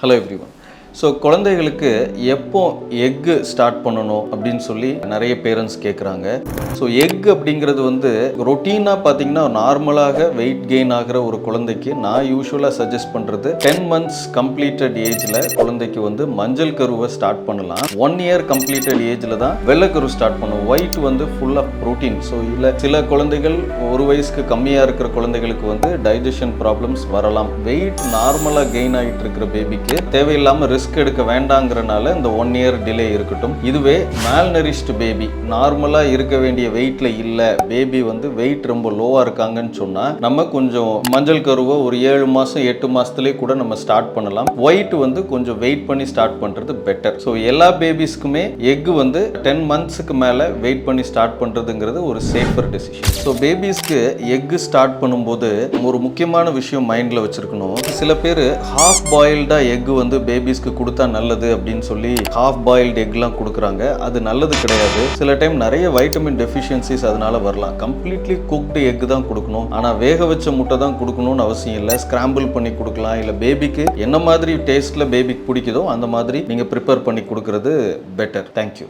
Hello everyone. So குழந்தைகளுக்கு எப்போ egg start பண்ணணும் அப்படின்னு சொல்லி நிறைய பேரண்ட்ஸ் கேட்குறாங்க ஸோ எக் அப்படிங்கிறது வந்து ரொட்டீனாக பார்த்தீங்கன்னா நார்மலாக வெயிட் கெயின் ஆகிற ஒரு குழந்தைக்கு நான் யூஸ்வலாக சஜஸ்ட் பண்ணுறது டென் மந்த்ஸ் கம்ப்ளீட்டட் ஏஜில் குழந்தைக்கு வந்து மஞ்சள் கருவை ஸ்டார்ட் பண்ணலாம். ஒன் இயர் கம்ப்ளீட்டட் ஏஜில் தான் வெள்ளைக்கரு ஸ்டார்ட் பண்ணும். ஒயிட் வந்து ஃபுல் ஆஃப் ப்ரோட்டீன் ஸோ இல்லை சில குழந்தைகள் ஒரு வயசுக்கு கம்மியாக இருக்கிற குழந்தைகளுக்கு வந்து டைஜஷன் ப்ராப்ளம்ஸ் வரலாம். வெயிட் நார்மலாக கெயின் ஆகிட்டு இருக்கிற பேபிக்கு தேவையில்லாமல் ரிஸ்க் எடுக்க வேண்டாங்கிறனால இந்த ஒன் இயர் டிலே இருக்கட்டும். இதுவே மேல்நரிஷ்டு பேபி நார்மலாக இருக்க வேண்டிய வெயிட்டில் இல்லை. பேபி வந்து வெயிட் ரொம்ப லோவாக இருக்காங்கன்னு சொன்னால் நம்ம கொஞ்சம் மஞ்சள் கருவை ஒரு ஏழு மாதம் எட்டு மாதத்துலேயே கூட நம்ம ஸ்டார்ட் பண்ணலாம். ஒயிட் வந்து கொஞ்சம் வெயிட் பண்ணி ஸ்டார்ட் பண்ணுறது பெட்டர் ஸோ எல்லா பேபிஸ்க்குமே எக் வந்து டென் மந்த்ஸுக்கு மேலே வெயிட் பண்ணி ஸ்டார்ட் பண்ணுறதுங்கிறது ஒரு சேஃபர் டெசிஷன் ஸோ பேபிஸ்க்கு எக் ஸ்டார்ட் பண்ணும்போது ஒரு முக்கியமான விஷயம் மைண்டில் வச்சுருக்கணும். சில பேர் ஹாஃப் பாயில்டாக எக் வந்து பேபிஸ்க்கு கொடுத்தா நல்லது அப்படின்னு சொல்லி ஹாஃப் பாயில்டு எக்லாம் கொடுக்குறாங்க. அது நல்லது கிடையாது. சில டைம் நிறைய வைட்டமின் டெஃபிஷியன்சிஸ் அதனால வரலாம். கம்ப்ளீட்லி குக்டு எக் தான் கொடுக்கணும். ஆனால் வேக வச்ச முட்டை தான் கொடுக்கணும்னு அவசியம் இல்லை. ஸ்கிராம்பிள் பண்ணி கொடுக்கலாம். இல்லை பேபிக்கு என்ன மாதிரி டேஸ்ட்டில் பேபிக்கு பிடிக்குதோ அந்த மாதிரி நீங்கள் ப்ரிப்பேர் பண்ணி கொடுக்கறது பெட்டர் தேங்க்யூ